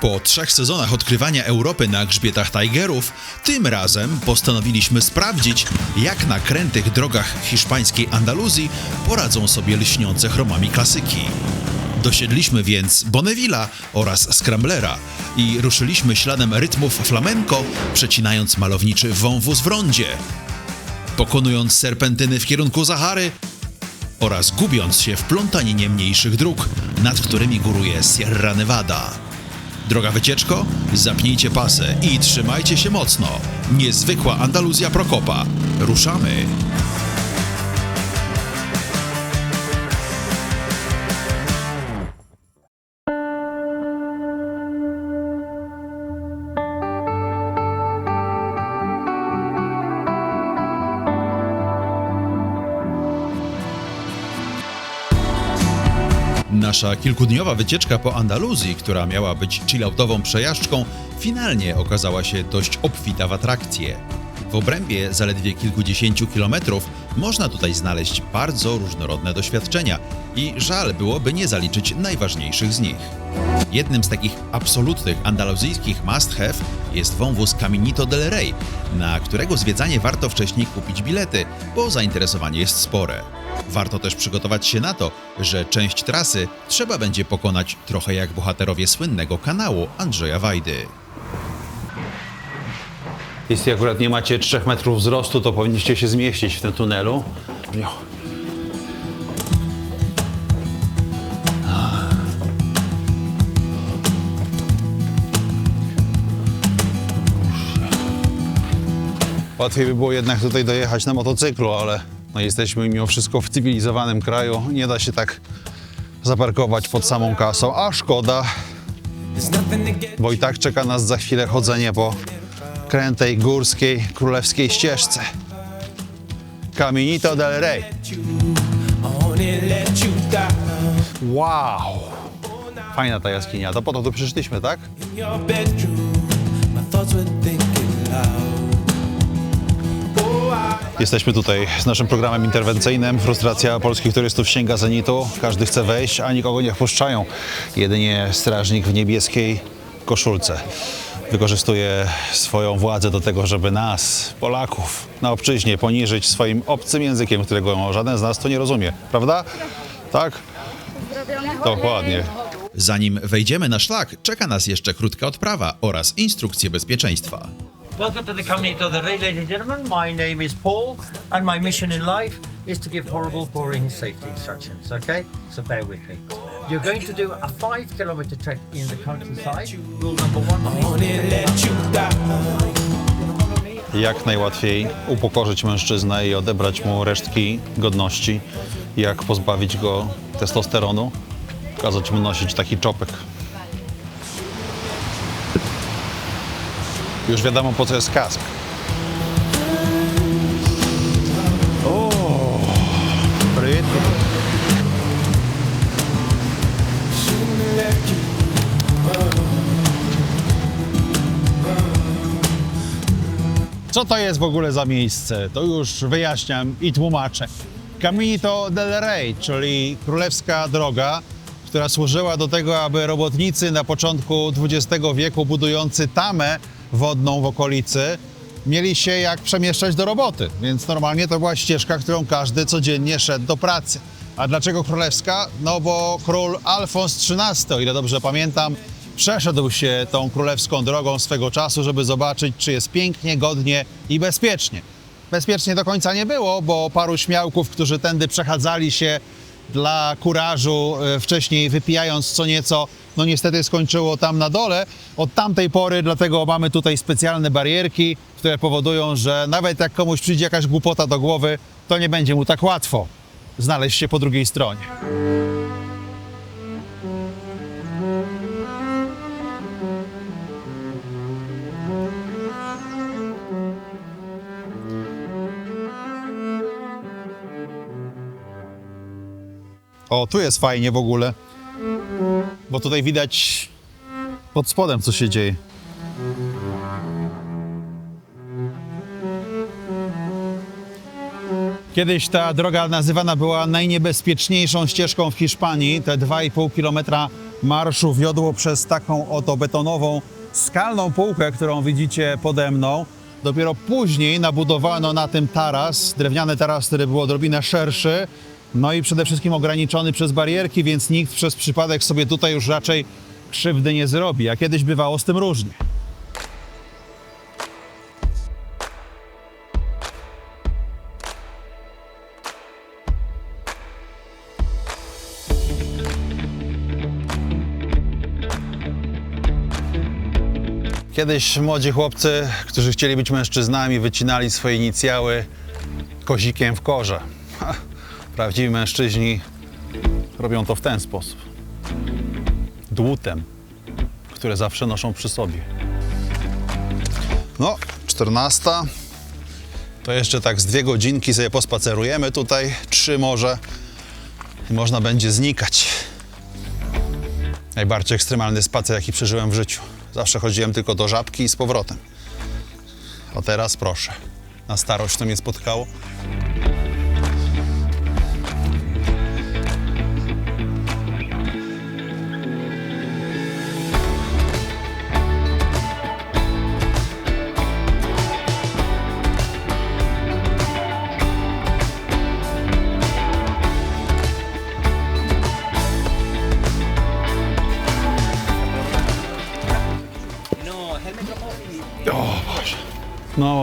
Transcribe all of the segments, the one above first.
Po trzech sezonach odkrywania Europy na grzbietach Tigerów, tym razem postanowiliśmy sprawdzić, jak na krętych drogach hiszpańskiej Andaluzji poradzą sobie lśniące chromami klasyki. Dosiedliśmy więc Bonnevilla oraz Scramblera i ruszyliśmy śladem rytmów flamenco, przecinając malowniczy wąwóz w rondzie, pokonując serpentyny w kierunku Zahary oraz gubiąc się w plątaninie mniejszych dróg, nad którymi góruje Sierra Nevada. Droga wycieczko? Zapnijcie pasy i trzymajcie się mocno. Niezwykła Andaluzja Prokopa. Ruszamy! Nasza kilkudniowa wycieczka po Andaluzji, która miała być chilloutową przejażdżką, finalnie okazała się dość obfita w atrakcje. W obrębie zaledwie kilkudziesięciu kilometrów można tutaj znaleźć bardzo różnorodne doświadczenia i żal byłoby nie zaliczyć najważniejszych z nich. Jednym z takich absolutnych andaluzyjskich must have jest wąwóz Caminito del Rey, na którego zwiedzanie warto wcześniej kupić bilety, bo zainteresowanie jest spore. Warto też przygotować się na to, że część trasy trzeba będzie pokonać trochę jak bohaterowie słynnego kanału Andrzeja Wajdy. Jeśli akurat nie macie 3 metrów wzrostu, to powinniście się zmieścić w tym tunelu. Łatwiej by było jednak tutaj dojechać na motocyklu, ale no jesteśmy mimo wszystko w cywilizowanym kraju. Nie da się tak zaparkować pod samą kasą, a szkoda, bo i tak czeka nas za chwilę chodzenie po krętej, górskiej, królewskiej ścieżce. Caminito del Rey. Wow! Fajna ta jaskinia. To po to tu przyszliśmy, tak? Jesteśmy tutaj z naszym programem interwencyjnym. Frustracja polskich turystów sięga zenitu. Każdy chce wejść, a nikogo nie wpuszczają. Jedynie strażnik w niebieskiej koszulce wykorzystuje swoją władzę do tego, żeby nas, Polaków, na obczyźnie poniżyć swoim obcym językiem, którego żaden z nas tu nie rozumie. Prawda? Tak? Dokładnie. Zanim wejdziemy na szlak, czeka nas jeszcze krótka odprawa oraz instrukcje bezpieczeństwa. Welcome to the Caminito del Rey, ladies and gentlemen. My name is Paul, and my mission in life is to give horrible, boring safety instructions. Okay, so bear with me. You're going to do a five-kilometer trek in the countryside. Rule number one: jak najłatwiej upokorzyć mężczyznę i odebrać mu resztki godności, jak pozbawić go testosteronu, kazać mu nosić taki czopek. Już wiadomo po co jest kask. O, pretty. Co to jest w ogóle za miejsce? To już wyjaśniam i tłumaczę. Caminito del Rey, czyli królewska droga, która służyła do tego, aby robotnicy na początku XX wieku budujący tamę wodną w okolicy mieli się jak przemieszczać do roboty. Więc normalnie to była ścieżka, którą każdy codziennie szedł do pracy. A dlaczego królewska? No bo król Alfons XIII, o ile dobrze pamiętam, przeszedł się tą królewską drogą swego czasu, żeby zobaczyć, czy jest pięknie, godnie i bezpiecznie. Bezpiecznie do końca nie było, bo paru śmiałków, którzy tędy przechadzali się dla kurażu, e, wcześniej wypijając co nieco, no niestety skończyło tam na dole. Od tamtej pory dlatego mamy tutaj specjalne barierki, które powodują, że nawet jak komuś przyjdzie jakaś głupota do głowy, to nie będzie mu tak łatwo znaleźć się po drugiej stronie. O, tu jest fajnie w ogóle, bo tutaj widać pod spodem, co się dzieje. Kiedyś ta droga nazywana była najniebezpieczniejszą ścieżką w Hiszpanii. Te 2,5 kilometra marszu wiodło przez taką oto betonową, skalną półkę, którą widzicie pode mną. Dopiero później nabudowano na tym taras, drewniany taras, który był odrobinę szerszy, no i przede wszystkim ograniczony przez barierki, więc nikt przez przypadek sobie tutaj już raczej krzywdy nie zrobi, a kiedyś bywało z tym różnie. Kiedyś młodzi chłopcy, którzy chcieli być mężczyznami, wycinali swoje inicjały kozikiem w korze. Prawdziwi mężczyźni robią to w ten sposób. Dłutem, które zawsze noszą przy sobie. No, 14. To jeszcze tak z dwie godzinki sobie pospacerujemy tutaj, trzy może i można będzie znikać. Najbardziej ekstremalny spacer, jaki przeżyłem w życiu. Zawsze chodziłem tylko do żabki i z powrotem. A teraz proszę. Na starość to mnie spotkało.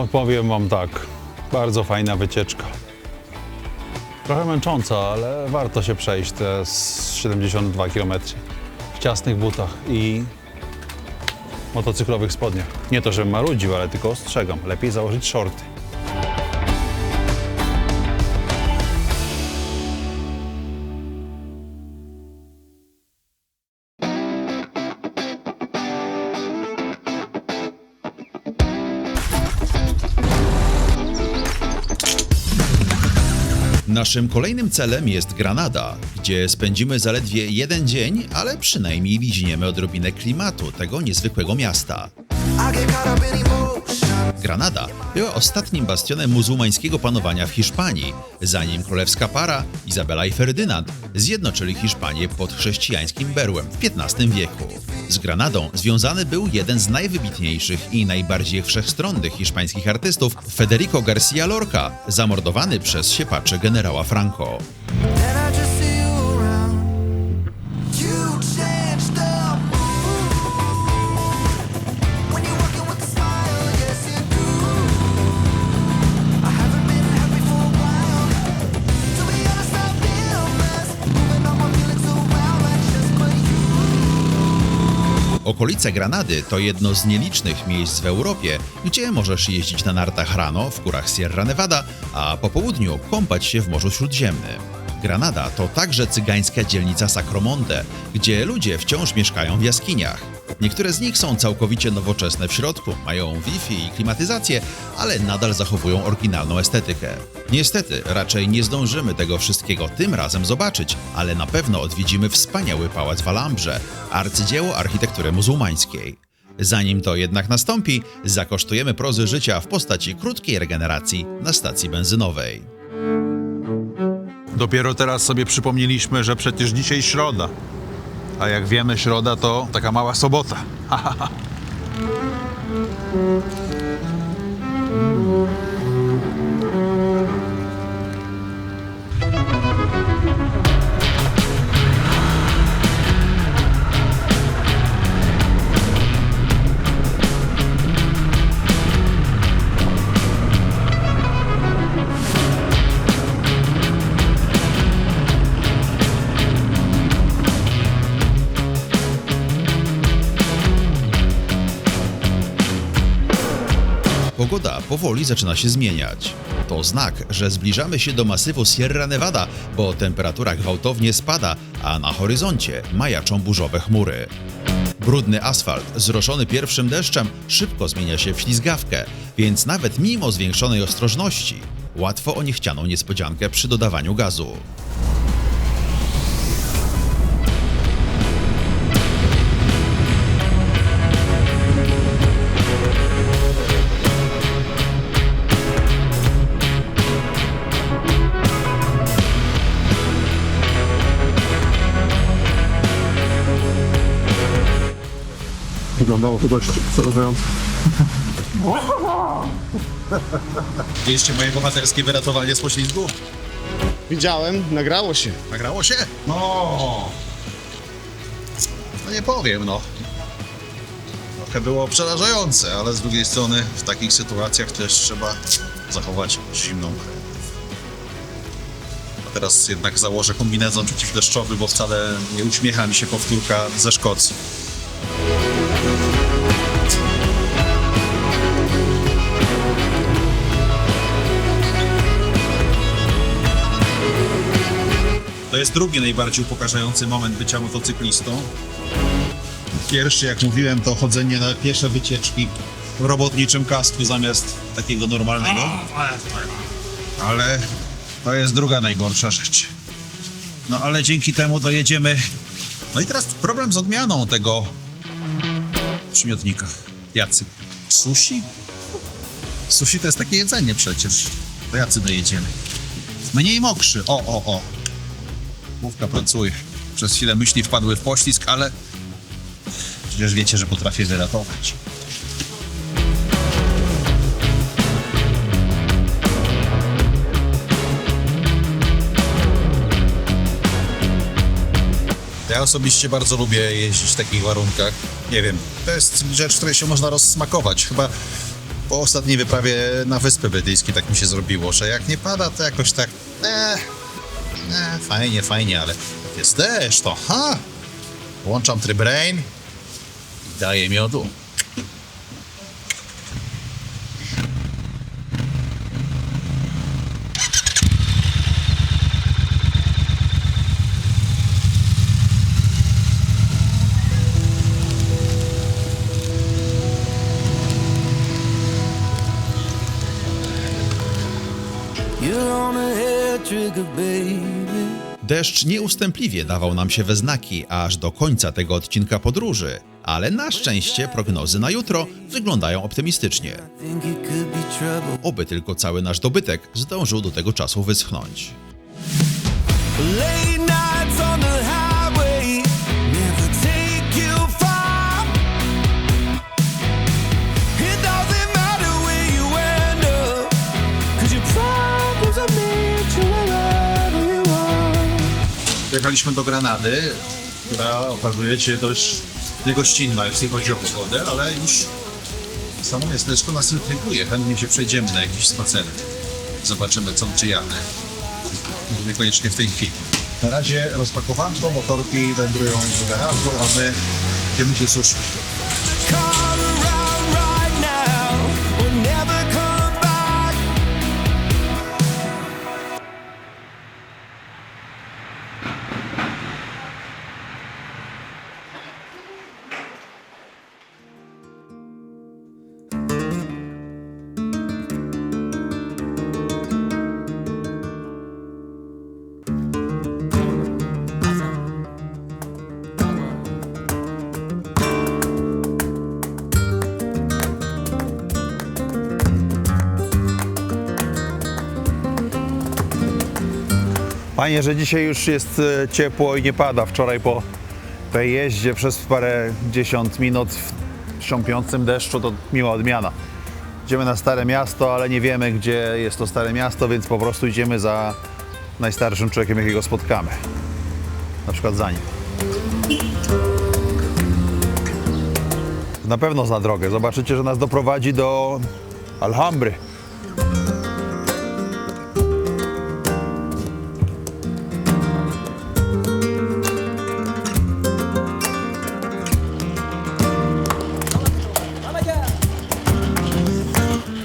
Powiem wam tak. Bardzo fajna wycieczka. Trochę męcząca, ale warto się przejść te z 72 km w ciasnych butach i motocyklowych spodniach. Nie to, żebym marudził, ale tylko ostrzegam. Lepiej założyć shorty. Naszym kolejnym celem jest Granada, gdzie spędzimy zaledwie jeden dzień, ale przynajmniej liźniemy odrobinę klimatu tego niezwykłego miasta. Granada była ostatnim bastionem muzułmańskiego panowania w Hiszpanii, zanim królewska para Izabela i Ferdynand zjednoczyli Hiszpanię pod chrześcijańskim berłem w XV wieku. Z Granadą związany był jeden z najwybitniejszych i najbardziej wszechstronnych hiszpańskich artystów Federico García Lorca, zamordowany przez siepaczy generała Franco. Okolice Granady to jedno z nielicznych miejsc w Europie, gdzie możesz jeździć na nartach rano w górach Sierra Nevada, a po południu kąpać się w Morzu Śródziemnym. Granada to także cygańska dzielnica Sacromonte, gdzie ludzie wciąż mieszkają w jaskiniach. Niektóre z nich są całkowicie nowoczesne w środku, mają Wi-Fi i klimatyzację, ale nadal zachowują oryginalną estetykę. Niestety, raczej nie zdążymy tego wszystkiego tym razem zobaczyć, ale na pewno odwiedzimy wspaniały pałac w Alhambrze, arcydzieło architektury muzułmańskiej. Zanim to jednak nastąpi, zakosztujemy prozy życia w postaci krótkiej regeneracji na stacji benzynowej. Dopiero teraz sobie przypomnieliśmy, że przecież dzisiaj środa. A jak wiemy, środa to taka mała sobota. Pogoda powoli zaczyna się zmieniać. To znak, że zbliżamy się do masywu Sierra Nevada, bo temperatura gwałtownie spada, a na horyzoncie majaczą burzowe chmury. Brudny asfalt, zroszony pierwszym deszczem, szybko zmienia się w ślizgawkę, więc nawet mimo zwiększonej ostrożności, łatwo o niechcianą niespodziankę przy dodawaniu gazu. Wyglądało to dość przerażająco. Widzieliście moje bohaterskie wyratowanie z poślizgu? Widziałem, nagrało się. Nagrało się? No. No nie powiem, no. Trochę było przerażające, ale z drugiej strony w takich sytuacjach też trzeba zachować zimną krew. A teraz jednak założę kombinezon przeciwdeszczowy, bo wcale nie uśmiecha mi się powtórka ze Szkocji. To jest drugi najbardziej upokarzający moment bycia motocyklistą. Pierwszy, jak mówiłem, to chodzenie na piesze wycieczki w robotniczym kasku zamiast takiego normalnego. Ale to jest druga najgorsza rzecz. No ale dzięki temu dojedziemy. No i teraz problem z odmianą tego przymiotnika. Jacy? Sushi? Sushi to jest takie jedzenie przecież. To jacy dojedziemy? Mniej mokrzy. O, o, o. Główka pracuje. Przez chwilę myśli wpadły w poślizg, ale przecież wiecie, że potrafię wyratować. Ja osobiście bardzo lubię jeździć w takich warunkach. Nie wiem, to jest rzecz, której się można rozsmakować. Chyba po ostatniej wyprawie na Wyspy Brytyjskie tak mi się zrobiło, że jak nie pada, to jakoś tak... Eh, E, fajnie, fajnie, ale jest deszcz, to ha! Włączam tryb rain i daję miodu. Trigger, baby. Deszcz nieustępliwie dawał nam się we znaki aż do końca tego odcinka podróży, ale na szczęście prognozy na jutro wyglądają optymistycznie. Oby tylko cały nasz dobytek zdążył do tego czasu wyschnąć. Jechaliśmy do Granady, która okazuje się dość niegościnna, jeśli chodzi o pogodę, ale już samo miasteczko nas intryguje. Chętnie się przejdziemy na jakiś spacerek. Zobaczymy co czy. Może Niekoniecznie w tej chwili. Na razie rozpakowanko, motorki wędrują do garażu, a my idziemy się suszyć. Fajnie, że dzisiaj już jest e, ciepło i nie pada. Wczoraj po tej jeździe przez parę dziesiąt minut w trząpiącym deszczu to miła odmiana. Idziemy na Stare Miasto, ale nie wiemy, gdzie jest to Stare Miasto, więc po prostu idziemy za najstarszym człowiekiem, jakiego spotkamy. Na przykład za nim. Na pewno zna drogę. Zobaczycie, że nas doprowadzi do Alhambry.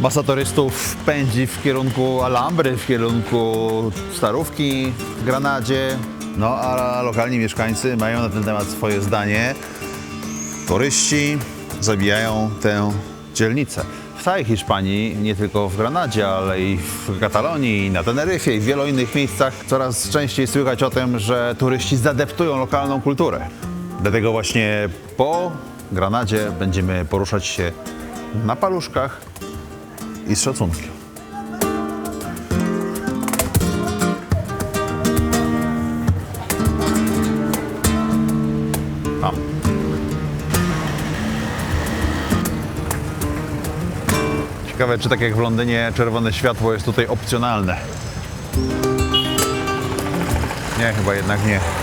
Masa turystów pędzi w kierunku Alhambry, w kierunku Starówki Granadzie. No a lokalni mieszkańcy mają na ten temat swoje zdanie. Turyści zabijają tę dzielnicę. W całej Hiszpanii, nie tylko w Granadzie, ale i w Katalonii, i na Teneryfie i w wielu innych miejscach coraz częściej słychać o tym, że turyści zadeptują lokalną kulturę. Dlatego właśnie po Granadzie będziemy poruszać się na paluszkach i z szacunkiem. Ciekawe, czy tak jak w Londynie czerwone światło jest tutaj opcjonalne. Nie, chyba jednak nie.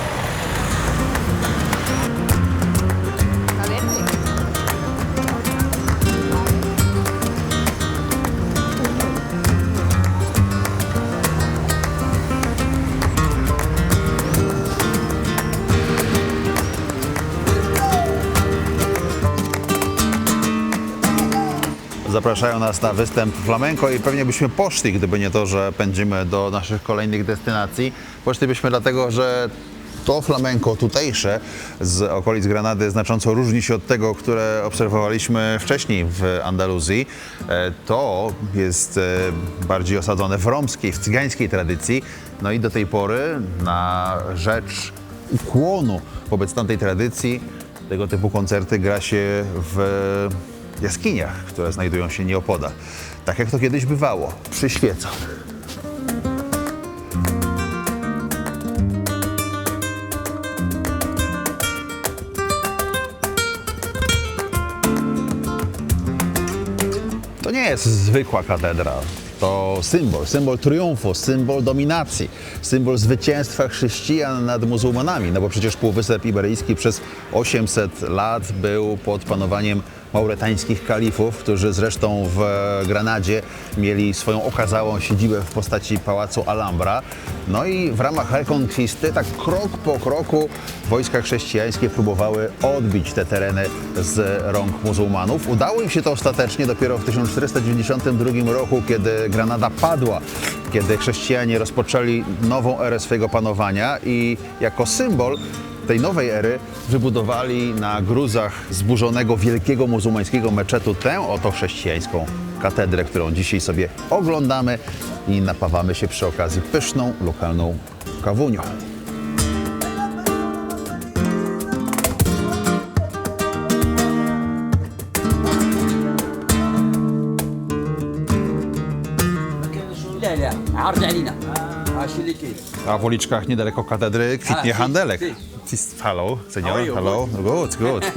Zapraszają nas na występ flamenko i pewnie byśmy poszli, gdyby nie to, że pędzimy do naszych kolejnych destynacji. Poszlibyśmy dlatego, że to flamenko tutejsze z okolic Granady znacząco różni się od tego, które obserwowaliśmy wcześniej w Andaluzji. E, To jest e, bardziej osadzone w romskiej, w cygańskiej tradycji. No i do tej pory na rzecz ukłonu wobec tamtej tradycji tego typu koncerty gra się w jaskiniach, które znajdują się nieopodal. Tak jak to kiedyś bywało, przy świecach. To nie jest zwykła katedra. To symbol, symbol triumfu, symbol dominacji, symbol zwycięstwa chrześcijan nad muzułmanami. No bo przecież Półwysep Iberyjski przez 800 lat był pod panowaniem mauretańskich kalifów, którzy zresztą w Granadzie mieli swoją okazałą siedzibę w postaci pałacu Alhambra. No i w ramach Reconquisty, tak krok po kroku, wojska chrześcijańskie próbowały odbić te tereny z rąk muzułmanów. Udało im się to ostatecznie dopiero w 1492 roku, kiedy Granada padła, kiedy chrześcijanie rozpoczęli nową erę swojego panowania i jako symbol tej nowej ery wybudowali na gruzach zburzonego wielkiego muzułmańskiego meczetu tę oto chrześcijańską katedrę, którą dzisiaj sobie oglądamy i napawamy się przy okazji pyszną lokalną kawunią. A w uliczkach niedaleko katedry kwitnie handelek. Cis- Hello, senior, hello. Good, good.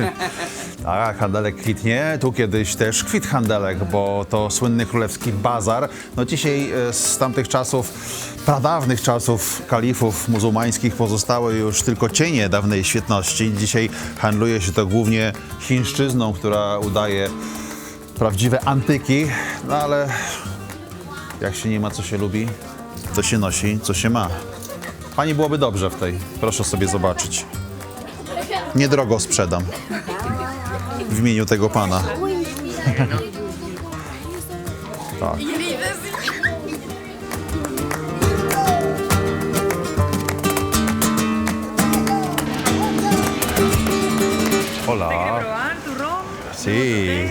Tak, handelek kwitnie. Tu kiedyś też kwit handelek, bo to słynny królewski bazar. No dzisiaj e, z tamtych czasów, pradawnych czasów kalifów muzułmańskich pozostały już tylko cienie dawnej świetności. Dzisiaj handluje się to głównie chińszczyzną, która udaje prawdziwe antyki, no ale jak się nie ma, co się lubi, to się nosi, co się ma. Pani byłoby dobrze w tej. Proszę sobie zobaczyć. Niedrogo sprzedam. W imieniu tego pana. Tak. Hola. Sí.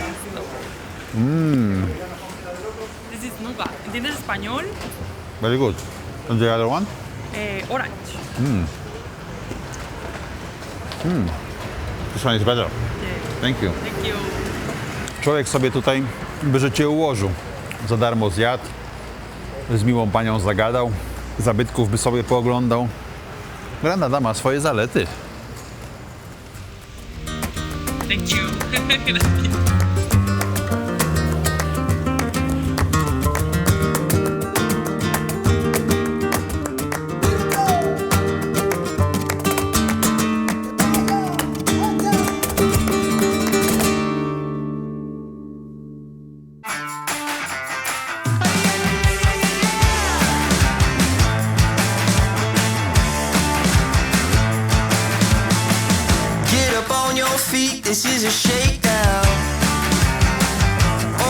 This is nuga. ¿Entiendes español? Very good. And the other one? Eh, orange. This one is better. Thank you. Thank you. Człowiek sobie tutaj by życie ułożył. Za darmo zjadł, z miłą panią zagadał, zabytków by sobie pooglądał. Granada ma swoje zalety. Thank you. feet, this is a shakedown.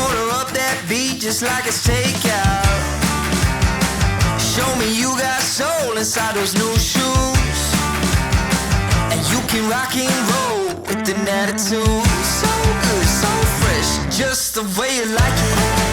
Order up that beat just like it's takeout. Show me you got soul inside those new shoes. And you can rock and roll with an attitude. So good, so fresh, just the way you like it.